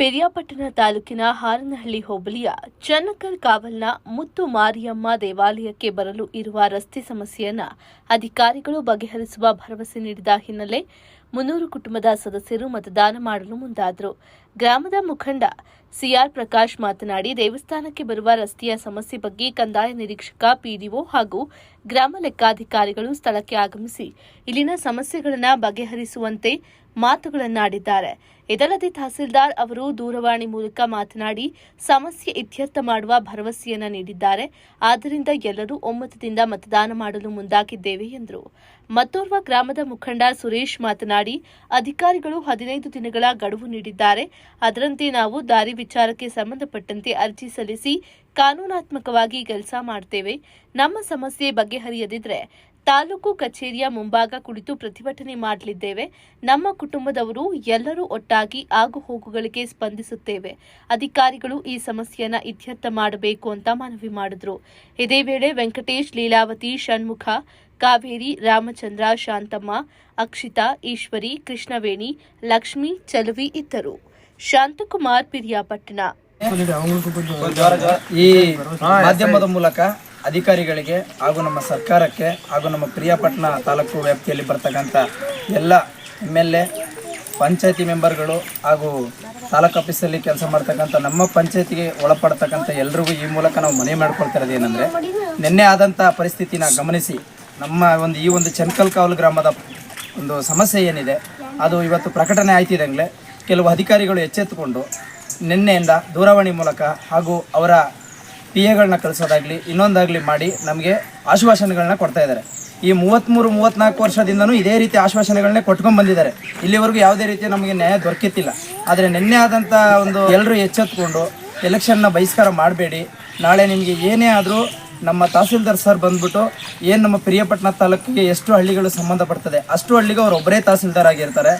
ಪೆರಿಯಾಪಟ್ಟಣ ತಾಲೂಕಿನ ಹಾರನಹಳ್ಳಿ ಹೋಬಳಿಯ ಚನ್ನಕಲ್ ಕಾವಲ್ನ ಮುತ್ತು ಮಾರಿಯಮ್ಮ ದೇವಾಲಯಕ್ಕೆ ಬರಲು ಇರುವ ರಸ್ತೆ ಸಮಸ್ಯೆಯನ್ನ ಅಧಿಕಾರಿಗಳು ಬಗೆಹರಿಸುವ ಭರವಸೆ ನೀಡಿದ ಹಿನ್ನೆಲೆ ಮುನ್ನೂರು ಕುಟುಂಬದ ಸದಸ್ಯರು ಮತದಾನ ಮಾಡಲು ಮುಂದಾದರು. ಗ್ರಾಮದ ಮುಖಂಡ ಸಿಆರ್ ಪ್ರಕಾಶ್ ಮಾತನಾಡಿ, ದೇವಸ್ಥಾನಕ್ಕೆ ಬರುವ ರಸ್ತೆಯ ಸಮಸ್ಯೆ ಬಗ್ಗೆ ಕಂದಾಯ ನಿರೀಕ್ಷಕ ಪಿಡಿಒ ಹಾಗೂ ಗ್ರಾಮ ಲೆಕ್ಕಾಧಿಕಾರಿಗಳು ಸ್ಥಳಕ್ಕೆ ಆಗಮಿಸಿ, ಇಲ್ಲಿನ ಸಮಸ್ಯೆಗಳನ್ನು ಬಗೆಹರಿಸುವಂತೆ ಮಾತುಗಳನ್ನಾಡಿದ್ದಾರೆ. ಇದಲ್ಲದೆ ತಹಸೀಲ್ದಾರ್ ಅವರು ದೂರವಾಣಿ ಮೂಲಕ ಮಾತನಾಡಿ, ಸಮಸ್ಯೆ ಇತ್ಯರ್ಥ ಮಾಡುವ ಭರವಸೆಯನ್ನ ನೀಡಿದ್ದಾರೆ. ಆದ್ದರಿಂದ ಎಲ್ಲರೂ ಒಮ್ಮತದಿಂದ ಮತದಾನ ಮಾಡಲು ಮುಂದಾಗಿದ್ದೇವೆ ಎಂದರು. ಮತ್ತೋರ್ವ ಗ್ರಾಮದ ಮುಖಂಡ ಸುರೇಶ್ ಮಾತನಾಡಿ ಅಧಿಕಾರಿಗಳು ಹದಿನೈದು ದಿನಗಳ ಗಡುವು ನೀಡಿದ್ದಾರೆ. ಅದರಂತೆ ನಾವು ದಾರಿ ವಿಚಾರಕ್ಕೆ ಸಂಬಂಧಪಟ್ಟಂತೆ ಅರ್ಜಿ ಸಲ್ಲಿಸಿ ಕಾನೂನಾತ್ಮಕವಾಗಿ ಕೆಲಸ ಮಾಡ್ತೇವೆ. ನಮ್ಮ ಸಮಸ್ಯೆ ಬಗೆಹರಿಯದಿದ್ರೆ ತಾಲೂಕು ಕಚೇರಿಯ ಮುಂಭಾಗ ಕುಳಿತು ಪ್ರತಿಭಟನೆ ಮಾಡಲಿದ್ದೇವೆ. ನಮ್ಮ ಕುಟುಂಬದವರು ಎಲ್ಲರೂ ಒಟ್ಟಾಗಿ ಆಗು ಹೋಗುಗಳಿಗೆ ಸ್ಪಂದಿಸುತ್ತೇವೆ. ಅಧಿಕಾರಿಗಳು ಈ ಸಮಸ್ಯೆಯನ್ನು ಇತ್ಯರ್ಥ ಮಾಡಬೇಕು ಅಂತ ಮನವಿ ಮಾಡಿದ್ರು. ಇದೇ ವೇಳೆ ವೆಂಕಟೇಶ್ ಲೀಲಾವತಿ ಷಣ್ಮುಖ ಕಾವೇರಿ ರಾಮಚಂದ್ರ ಶಾಂತಮ್ಮ ಅಕ್ಷಿತಾ ಈಶ್ವರಿ ಕೃಷ್ಣವೇಣಿ ಲಕ್ಷ್ಮಿ ಚಲವಿ ಇದ್ದರು. ಶಾಂತಕುಮಾರ್ ಪಿರಿಯಾಪಟ್ಟಣ. ಈ ಮಾಧ್ಯಮದ ಮೂಲಕ ಅಧಿಕಾರಿಗಳಿಗೆ ಹಾಗೂ ನಮ್ಮ ಸರ್ಕಾರಕ್ಕೆ ಹಾಗೂ ನಮ್ಮ ಪ್ರಿಯಾಪಟ್ಟಣ ತಾಲೂಕು ವ್ಯಾಪ್ತಿಯಲ್ಲಿ ಬರ್ತಕ್ಕಂಥ ಎಲ್ಲ ಎಂ ಎಲ್ ಎ ಪಂಚಾಯತಿ ಮೆಂಬರ್ಗಳು ಹಾಗೂ ತಾಲೂಕು ಆಫೀಸಲ್ಲಿ ಕೆಲಸ ಮಾಡ್ತಕ್ಕಂಥ ನಮ್ಮ ಪಂಚಾಯತಿಗೆ ಒಳಪಡ್ತಕ್ಕಂಥ ಎಲ್ರಿಗೂ ಈ ಮೂಲಕ ನಾವು ಮನವಿ ಮಾಡ್ಕೊಳ್ತಿರೋದು ಏನಂದರೆ, ನಿನ್ನೆ ಆದಂಥ ಪರಿಸ್ಥಿತಿನ ಗಮನಿಸಿ ನಮ್ಮ ಒಂದು ಈ ಒಂದು ಚನ್ಕಲ್ ಕಾವಲು ಗ್ರಾಮದ ಒಂದು ಸಮಸ್ಯೆ ಏನಿದೆ, ಅದು ಇವತ್ತು ಪ್ರಕಟಣೆ ಆಯ್ತಿದ್ದಂಗಲೇ ಕೆಲವು ಅಧಿಕಾರಿಗಳು ಎಚ್ಚೆತ್ತುಕೊಂಡು ನಿನ್ನೆಯಿಂದ ದೂರವಾಣಿ ಮೂಲಕ ಹಾಗೂ ಅವರ ಪಿ ಎಗಳನ್ನ ಕಳಿಸೋದಾಗಲಿ, ಇನ್ನೊಂದಾಗಲಿ ಮಾಡಿ ನಮಗೆ ಆಶ್ವಾಸನೆಗಳನ್ನ ಕೊಡ್ತಾ ಇದ್ದಾರೆ ಈ ಮೂವತ್ತ್ಮೂರು ಮೂವತ್ತ್ನಾಲ್ಕು ವರ್ಷದಿಂದನೂ ಇದೇ ರೀತಿ ಆಶ್ವಾಸನೆಗಳನ್ನೇ ಕೊಟ್ಕೊಂಡು ಬಂದಿದ್ದಾರೆ. ಇಲ್ಲಿವರೆಗೂ ಯಾವುದೇ ರೀತಿ ನಮಗೆ ನ್ಯಾಯ ದೊರಕಿತ್ತಿಲ್ಲ. ಆದರೆ ನಿನ್ನೆ ಆದಂಥ ಒಂದು ಎಲ್ಲರೂ ಎಚ್ಚೆತ್ಕೊಂಡು ಎಲೆಕ್ಷನ್ನ ಬಹಿಷ್ಕಾರ ಮಾಡಬೇಡಿ. ನಾಳೆ ನಿಮಗೆ ಏನೇ ಆದರೂ ನಮ್ಮ ತಹಸೀಲ್ದಾರ್ ಸರ್ ಬಂದ್ಬಿಟ್ಟು ಏನು ನಮ್ಮ ಪ್ರಿಯಪಟ್ಟಣ ತಾಲೂಕಿಗೆ ಎಷ್ಟು ಹಳ್ಳಿಗಳು ಸಂಬಂಧಪಡ್ತದೆ ಅಷ್ಟು ಹಳ್ಳಿಗೆ ಅವರು ಒಬ್ಬರೇ ತಹಸೀಲ್ದಾರ್ ಆಗಿರ್ತಾರೆ.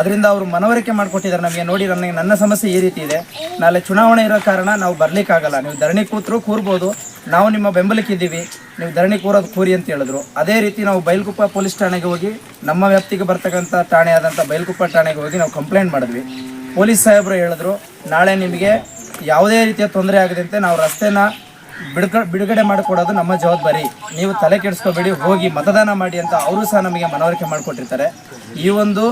ಅದರಿಂದ ಅವರು ಮನವರಿಕೆ ಮಾಡಿಕೊಟ್ಟಿದ್ದಾರೆ ನಮಗೆ. ನೋಡಿ, ನನಗೆ ನನ್ನ ಸಮಸ್ಯೆ ಈ ರೀತಿ ಇದೆ. ನಾಳೆ ಚುನಾವಣೆ ಇರೋ ಕಾರಣ ನಾವು ಬರಲಿಕ್ಕಾಗಲ್ಲ. ನೀವು ಧರಣಿ ಕೂತರೂ ಕೂರ್ಬೋದು. ನಾವು ನಿಮ್ಮ ಬೆಂಬಲಕ್ಕಿದ್ದೀವಿ. ನೀವು ಧರಣಿ ಕೂರೋದು ಕೂರಿ ಅಂತ ಹೇಳಿದ್ರು. ಅದೇ ರೀತಿ ನಾವು ಬೈಲ್ಗುಪ್ಪ ಪೊಲೀಸ್ ಠಾಣೆಗೆ ಹೋಗಿ, ನಮ್ಮ ವ್ಯಾಪ್ತಿಗೆ ಬರ್ತಕ್ಕಂಥ ಠಾಣೆ ಆದಂಥ ಬೈಲ್ಗುಪ್ಪ ಠಾಣೆಗೆ ಹೋಗಿ ನಾವು ಕಂಪ್ಲೇಂಟ್ ಮಾಡಿದ್ವಿ. ಪೊಲೀಸ್ ಸಾಹೇಬರು ಹೇಳಿದ್ರು, ನಾಳೆ ನಿಮಗೆ ಯಾವುದೇ ರೀತಿಯ ತೊಂದರೆ ಆಗದಂತೆ ನಾವು ರಸ್ತೆನ ಬಿಡುಗ, ಬಿಡುಗಡೆ ಮಾಡಿಕೊಡೋದು ನಮ್ಮ ಜವಾಬ್ದಾರಿ. ನೀವು ತಲೆ ಕೆಡಿಸ್ಕೋಬೇಡಿ, ಹೋಗಿ ಮತದಾನ ಮಾಡಿ ಅಂತ ಅವರು ಸಹ ನಮಗೆ ಮನವರಿಕೆ ಮಾಡಿಕೊಟ್ಟಿರ್ತಾರೆ. ಈ ಒಂದು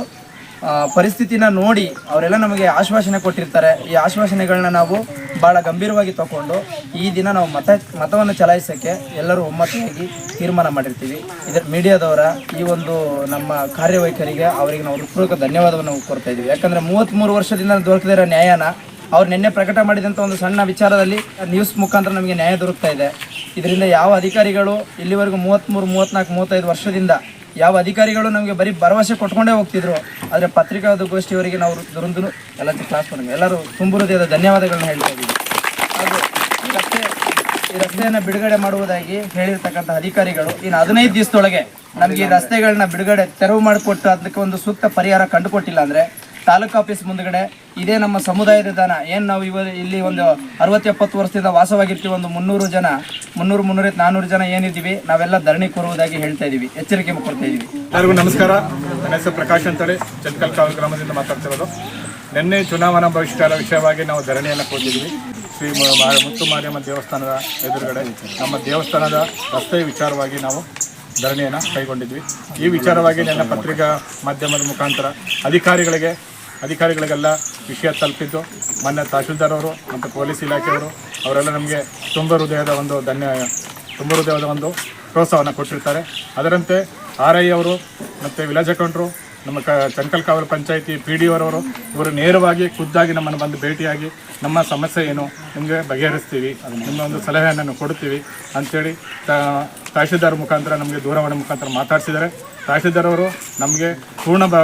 ಪರಿಸ್ಥಿತಿನ ನೋಡಿ ಅವರೆಲ್ಲ ನಮಗೆ ಆಶ್ವಾಸನೆ ಕೊಟ್ಟಿರ್ತಾರೆ. ಈ ಆಶ್ವಾಸನೆಗಳನ್ನ ನಾವು ಭಾಳ ಗಂಭೀರವಾಗಿ ತಗೊಂಡು ಈ ದಿನ ನಾವು ಮತ, ಮತವನ್ನು ಚಲಾಯಿಸೋಕ್ಕೆ ಎಲ್ಲರೂ ಒಮ್ಮತವಾಗಿ ತೀರ್ಮಾನ ಮಾಡಿರ್ತೀವಿ. ಇದರ ಮೀಡಿಯಾದವರ ಈ ಒಂದು ನಮ್ಮ ಕಾರ್ಯವೈಖರಿಗೆ ಅವರಿಗೆ ನಾವು ಹೃತ್ಪೂರ್ವಕ ಧನ್ಯವಾದವನ್ನು ಕೊಡ್ತಾ ಇದ್ದೀವಿ. ಯಾಕಂದರೆ ಮೂವತ್ತ್ಮೂರು ವರ್ಷದಿಂದ ದೊರಕದಿರೋ ನ್ಯಾಯನ ಅವ್ರು ನಿನ್ನೆ ಪ್ರಕಟ ಮಾಡಿದಂಥ ಒಂದು ಸಣ್ಣ ವಿಚಾರದಲ್ಲಿ ನ್ಯೂಸ್ ಮುಖಾಂತರ ನಮಗೆ ನ್ಯಾಯ ದೊರಕ್ತಾ ಇದೆ. ಇದರಿಂದ ಯಾವ ಅಧಿಕಾರಿಗಳು ಇಲ್ಲಿವರೆಗೂ ಮೂವತ್ತ್ಮೂರು ಮೂವತ್ತ್ನಾಲ್ಕು ಮೂವತ್ತೈದು ವರ್ಷದಿಂದ ಯಾವ ಅಧಿಕಾರಿಗಳು ನಮಗೆ ಬರೀ ಭರವಸೆ ಕೊಟ್ಕೊಂಡೇ ಹೋಗ್ತಿದ್ರು, ಆದರೆ ಪತ್ರಿಕಾಗೋಷ್ಠಿಯವರಿಗೆ ನಾವು ದುರಂದೂ ಎಲ್ಲ ಕ್ಲಾಸ್ ಮಾಡಿ ಎಲ್ಲರೂ ತುಂಬು ಹೃದಯದ ಧನ್ಯವಾದಗಳನ್ನ ಹೇಳ್ತಾ ಇದ್ದೀವಿ. ಹಾಗೂ ಈ ರಸ್ತೆ, ಈ ರಸ್ತೆಯನ್ನು ಬಿಡುಗಡೆ ಮಾಡುವುದಾಗಿ ಹೇಳಿರ್ತಕ್ಕಂಥ ಅಧಿಕಾರಿಗಳು ಇನ್ನು ಹದಿನೈದು ದಿವಸದೊಳಗೆ ನಮಗೆ ಈ ರಸ್ತೆಗಳನ್ನ ಬಿಡುಗಡೆ ತೆರವು ಮಾಡಿಕೊಟ್ಟು ಅದಕ್ಕೆ ಒಂದು ಸೂಕ್ತ ಪರಿಹಾರ ಕಂಡುಕೊಟ್ಟಿಲ್ಲ ಅಂದರೆ ತಾಲೂಕು ಆಫೀಸ್ ಮುಂದ್ಗಡೆ ಇದೇ ನಮ್ಮ ಸಮುದಾಯದ ಏನು ನಾವು ಇವ ಇಲ್ಲಿ ಒಂದು ಅರವತ್ತು ಎಪ್ಪತ್ತು ವರ್ಷದಿಂದ ವಾಸವಾಗಿರ್ತೀವಿ, ಒಂದು ಮುನ್ನೂರು ಜನ, ಮುನ್ನೂರು ಮುನ್ನೂರೈವತ್ತು ನಾನ್ನೂರು ಜನ ಏನಿದ್ದೀವಿ, ನಾವೆಲ್ಲ ಧರಣಿ ಕೊರುವುದಾಗಿ ಹೇಳ್ತಾ ಇದ್ದೀವಿ ಎಚ್ಚರಿಕೆ ಕೊಡ್ತಾ ಇದ್ದೀವಿ ಎಲ್ಲರಿಗೂ ನಮಸ್ಕಾರ. ನನ್ನ ಹೆಸರು ಪ್ರಕಾಶ್ ಅಂತೇಳಿ, ಚಂದ್ಕಲ್ ಕಾವಲ್ ಗ್ರಾಮದಿಂದ ಮಾತಾಡ್ತಿರೋದು. ನಿನ್ನೆ ಚುನಾವಣಾ ಬಹಿಷ್ಕಾರ ವಿಷಯವಾಗಿ ನಾವು ಧರಣಿಯನ್ನು ಕೊಟ್ಟಿದ್ದೀವಿ ಶ್ರೀ ಮುತ್ತು ಮಾರಿಯಮ್ಮ ದೇವಸ್ಥಾನದ ಎದುರುಗಡೆ, ನಮ್ಮ ದೇವಸ್ಥಾನದ ರಸ್ತೆ ವಿಚಾರವಾಗಿ ನಾವು ಧರಣಿಯನ್ನು ಕೈಗೊಂಡಿದ್ವಿ. ಈ ವಿಚಾರವಾಗಿ ನನ್ನ ಪತ್ರಿಕಾ ಮಾಧ್ಯಮದ ಮುಖಾಂತರ ಅಧಿಕಾರಿಗಳಿಗೆ ಅಧಿಕಾರಿಗಳಿಗೆಲ್ಲ ವಿಷಯ ತಲುಪಿದ್ದು ಮೊನ್ನೆ ತಹಶೀಲ್ದಾರ್ ಅವರು ಮತ್ತು ಪೊಲೀಸ್ ಇಲಾಖೆಯವರು ಅವರೆಲ್ಲ ನಮಗೆ ತುಂಬ ಹೃದಯದ ಒಂದು ಧನ್ಯ, ತುಂಬ ಹೃದಯದ ಒಂದು ಪ್ರೋತ್ಸಾಹವನ್ನು ಕೊಟ್ಟಿರ್ತಾರೆ. ಅದರಂತೆ ಆರ್ ಐ ಅವರು ಮತ್ತು ವಿಲೇಜ್ ಅಕೌಂಟ್ರು, ನಮ್ಮ ಕ, ಚಂಕಲ್ ಕಾವಲು ಪಂಚಾಯಿತಿ ಪಿ ಡಿ ಅವರವರು ಇವರು ನೇರವಾಗಿ ಖುದ್ದಾಗಿ ನಮ್ಮನ್ನು ಬಂದು ಭೇಟಿಯಾಗಿ ನಮ್ಮ ಸಮಸ್ಯೆ ಏನು ನಿಮಗೆ ಬಗೆಹರಿಸ್ತೀವಿ ನಿಮ್ಮ ಒಂದು ಸಲಹೆಯನ್ನು ಕೊಡ್ತೀವಿ ಅಂಥೇಳಿ ತಹಶೀಲ್ದಾರ್ ಮುಖಾಂತರ ನಮಗೆ ದೂರವಾಣಿ ಮುಖಾಂತರ ಮಾತಾಡಿಸಿದ್ದಾರೆ. ತಹಶೀಲ್ದಾರ್ ಅವರು ನಮಗೆ ಪೂರ್ಣ ಬ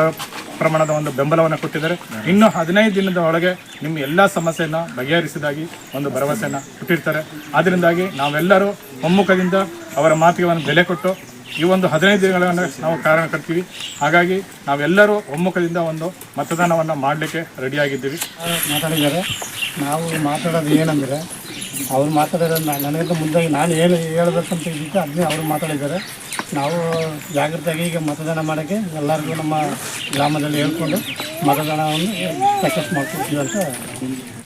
ಪ್ರಮಾಣದ ಒಂದು ಬೆಂಬಲವನ್ನು ಕೊಟ್ಟಿದ್ದಾರೆ. ಇನ್ನು ಹದಿನೈದು ದಿನದ ಒಳಗೆ ನಿಮ್ಮ ಎಲ್ಲ ಸಮಸ್ಯೆಯನ್ನು ಬಗೆಹರಿಸಿದಾಗಿ ಒಂದು ಭರವಸೆಯನ್ನು ಕೊಟ್ಟಿರ್ತಾರೆ. ಅದರಿಂದಾಗಿ ನಾವೆಲ್ಲರೂ ಒಮ್ಮುಖದಿಂದ ಅವರ ಮಾತಿಗೆ ಒಂದು ಬೆಲೆ ಕೊಟ್ಟು ಈ ಒಂದು ಹದಿನೈದು ದಿನಗಳನ್ನು ನಾವು ಕಾರಣ ಕಟ್ತೀವಿ. ಹಾಗಾಗಿ ನಾವೆಲ್ಲರೂ ಒಮ್ಮುಖದಿಂದ ಒಂದು ಮತದಾನವನ್ನು ಮಾಡಲಿಕ್ಕೆ ರೆಡಿಯಾಗಿದ್ದೀವಿ. ಮಾತಾಡಿದ್ದಾರೆ. ನಾವು ಮಾತಾಡೋದು ಏನಂದರೆ, ಅವ್ರು ಮಾತಾಡೋದು ನನಗಿಂತ ಮುಂದಾಗಿ ನಾನು ಏನು ಹೇಳಬೇಕಂತ ಇದ್ದಿದ್ದೆ, ಅದನ್ನೇ ಅವರು ಮಾತಾಡಿದ್ದಾರೆ. ನಾವು ಜಾಗೃತಿಯಾಗಿ ಈಗ ಮತದಾನ ಮಾಡೋಕ್ಕೆ ಎಲ್ಲರಿಗೂ ನಮ್ಮ ಗ್ರಾಮದಲ್ಲಿ ಹೇಳ್ಕೊಂಡು ಮತದಾನವನ್ನು ಸಕ್ಸಸ್ ಮಾಡ್ಕೊಡ್ತೀವಿ ಅಂತ